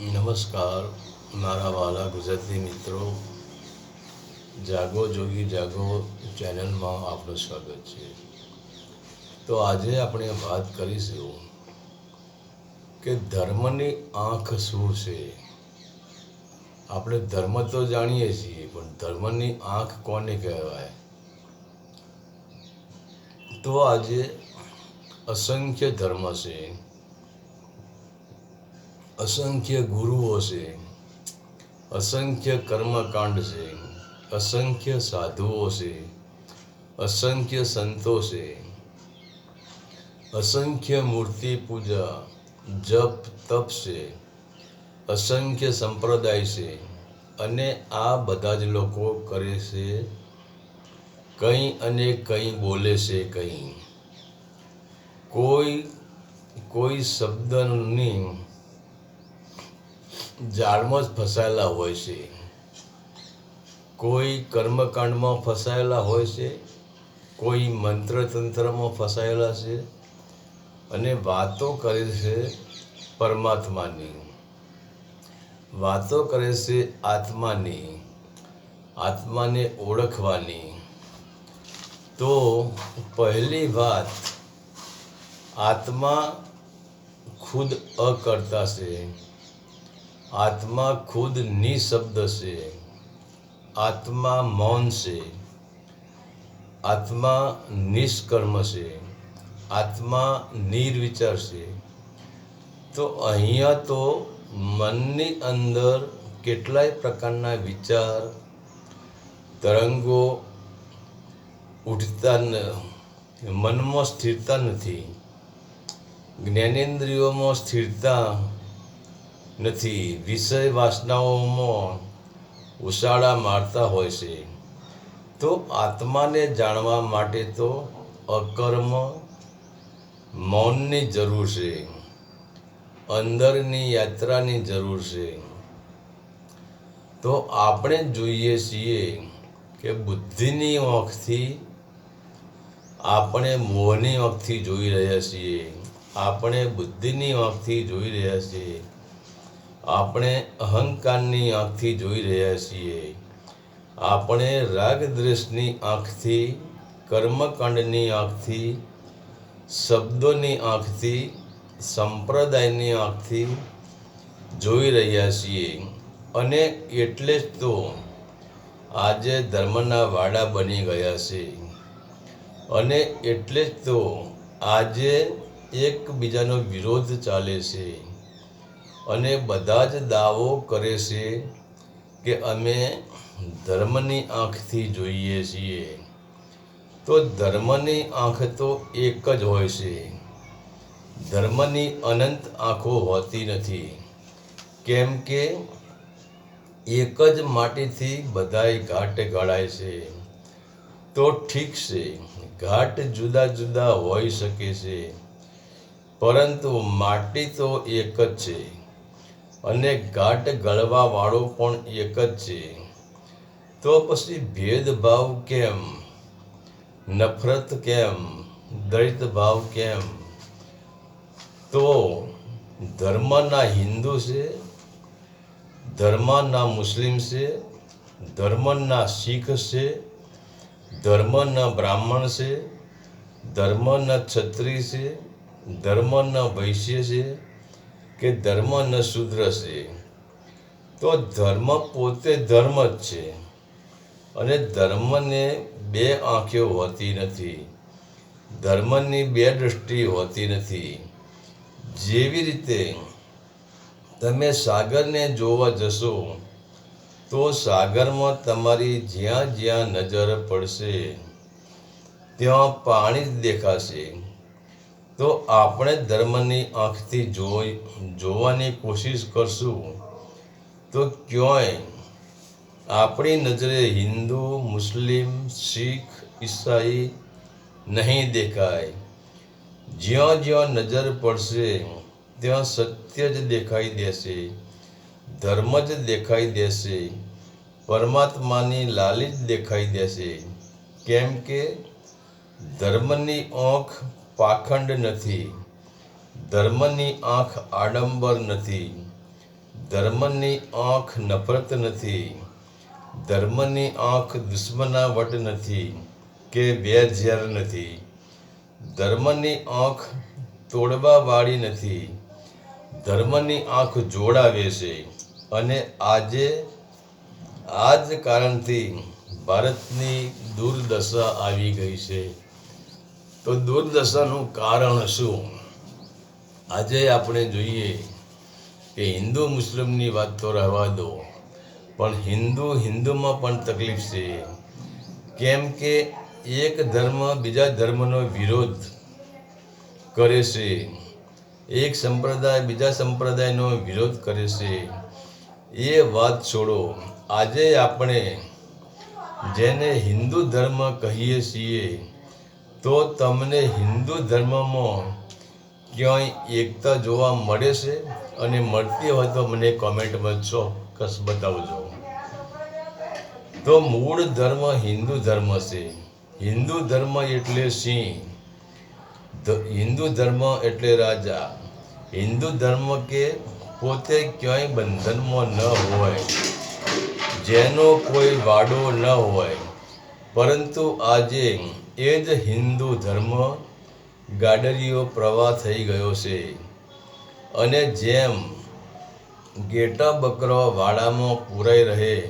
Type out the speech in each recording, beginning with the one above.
નમસ્કાર, મારા વાલા ગુજરાતી મિત્રો, જાગો, જોગી જાગો ચેનલમાં આપનું સ્વાગત છે. તો આજે આપણે વાત કરીશું કે ધર્મની આંખ શું છે? આપણે ધર્મ તો જાણીએ છીએ, પણ ધર્મની આંખ કોને કહેવાય? તો આજે અસંખ્ય ધર્મ છે. અસંખ્ય ગુરુઓ છે, અસંખ્ય કર્મકાંડ છે, અસંખ્ય સાધુઓ છે, અસંખ્ય સંતો છે, અસંખ્ય મૂર્તિ પૂજા, જપ, તપ છે, અસંખ્ય સંપ્રદાય છે અને આ બધા જ લોકો કરે છે, કંઈ અને કંઈ બોલે છે કંઈ. કોઈ કોઈ શબ્દની જાળમાં જ ફસાયેલા હોય છે. કોઈ કર્મકાંડમાં ફસાયેલા હોય છે, કોઈ મંત્રતંત્રમાં ફસાયેલા છે અને વાતો કરે છે પરમાત્માની. વાતો કરે છે આત્માની, આત્માને ઓળખવાની. તો પહેલી વાત, આત્મા ખુદ અકર્તા છે. આત્મા ખુદ નિશબ્દ છે આત્મા મૌન છે આત્મા નિષ્કર્મ છે આત્મા નિર્વિચાર છે તો અહીંયા તો મનની અંદર કેટલાય પ્રકારના વિચાર તરંગો ઉઠતા ન મનમાં સ્થિરતા નથી જ્ઞાનેન્દ્રિયોમાં સ્થિરતા નથી. વિષય વાસનાઓમાં ઉશાળા મારતા હોય છે. તો આત્માને જાણવા માટે તો અકર્મ મૌનની જરૂર છે. અંદરની યાત્રાની જરૂર છે. તો આપણે જોઈએ છીએ કે બુદ્ધિની ઓખથી આપણે મોહની ઓખથી જોઈ રહ્યા છીએ. આપણે બુદ્ધિની ઓખથી જોઈ રહ્યા છીએ. આપણે અહંકારની આંખથી જોઈ રહ્યા છીએ. આપણે રાગ દ્વેષની આંખથી, કર્મકાંડની આંખથી, શબ્દોની આંખથી, સંપ્રદાયની આંખથી જોઈ રહ્યા છીએ. અને એટલે જ તો આજે ધર્મના વાડા બની ગયા છે. અને એટલે જ તો આજે એકબીજાનો વિરોધ ચાલે છે. અને બધા જ દાવો કરે છે કે અમે ધર્મની આંખથી જોઈએ છીએ. તો ધર્મની આંખ તો એક જ હોય છે. ધર્મની અનંત આંખો હોતી નથી. કેમ કે એક જ માટીથી બધાય ઘાટ ગળાય છે. તો ઠીક છે, ઘાટ જુદા જુદા હોઈ શકે છે. પરંતુ માટી તો એક જ છે. અને ગાઢ ગળવા વાળો પણ એક જ છે. તો પછી ભેદભાવ કેમ? નફરત કેમ? દલિત ભાવ કેમ? તો ધર્મના હિન્દુ છે, ધર્મના મુસ્લિમ છે, ધર્મના શીખ છે, ધર્મના બ્રાહ્મણ છે, ધર્મના ક્ષત્રિય છે, ધર્મના વૈશ્ય છે કે ધર્મ ન છે, તો ધર્મ પોતે ધર્મ જ છે. અને ધર્મને બે આંખો હોતી નથી, ધર્મની બે દૃષ્ટિ હોતી નથી. જેવી રીતે તમે સાગરને જોવા જશો, તો સાગરમાં તમારી જ્યાં જ્યાં નજર પડશે, ત્યાં પાણી જ દેખાશે. તો આપણે ધર્મની આંખથી જોઈ, જોવાની કોશિશ કરશું તો ક્યાંય? આપણી નજરે હિન્દુ, મુસ્લિમ, શીખ, ઈસાઈ નહીં દેખાય. જ્યાં જ્યાં નજર પડશે, ત્યાં સત્ય જ દેખાઈ દેશે, ધર્મ જ દેખાઈ દેશે, પરમાત્માની લાલી જ દેખાઈ દેશે. કેમ કે ધર્મની આંખ પાખંડ નથી, ધર્મની આંખ આડંબર નથી, ધર્મની આંખ નફરત નથી, ધર્મની આંખ દુશ્મનાવટ નથી કે વેરઝેર નથી, ધર્મની આંખ તોડવાવાળી નથી, ધર્મની આંખ જોડાવે છે અને આજે આ જ કારણથી ભારતની દુર્દશા આવી ગઈ છે. તો દુર્દશાનું કારણ શું? આજે આપણે જોઈએ કે હિન્દુ મુસ્લિમની વાત તો રહેવા દો, પણ હિન્દુ હિન્દુમાં પણ તકલીફ છે. કેમ કે એક ધર્મ બીજા ધર્મનો વિરોધ કરે છે. એક સંપ્રદાય બીજા સંપ્રદાયનો વિરોધ કરે છે. એ વાત છોડો, આજે આપણે જેને હિન્દુ ધર્મ કહીએ છીએ તો તમને હિન્દુ ધર્મમાં ક્યાંય એકતા જોવા મળે છે? અને મળતી હોય તો મને કોમેન્ટમાં ચોક્કસ બતાવજો. તો મૂળ ધર્મ હિન્દુ ધર્મ છે. હિન્દુ ધર્મ એટલે સિંહ. હિન્દુ ધર્મ એટલે રાજા. હિન્દુ ધર્મ કે પોતે ક્યાંય બંધનમાં ન હોય. જેનો કોઈ વાડો ન હોય. પરંતુ આજે એ જ હિન્દુ ધર્મ ગાડરીઓ પ્રવાહ થઈ ગયો છે. અને જેમ ઘેટા બકરો વાડામાં પૂરાઈ રહે,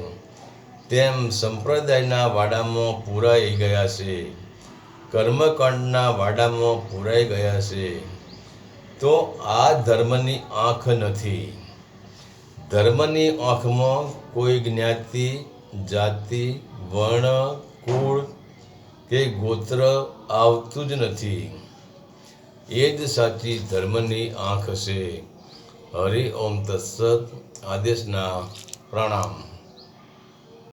તેમ સંપ્રદાયના વાડામાં પૂરાઈ ગયા છે. કર્મકાંડના વાડામાં પૂરાઈ ગયા છે. તો આ ધર્મની આંખ નથી. ધર્મની આંખમાં કોઈ જ્ઞાતિ, જાતિ, વર્ણ કે ગોત્ર આવતું જ નથી. એ જ સાચી ધર્મની આંખ છે. હરિ ઓમ તત્સત આદેશના પ્રણામ.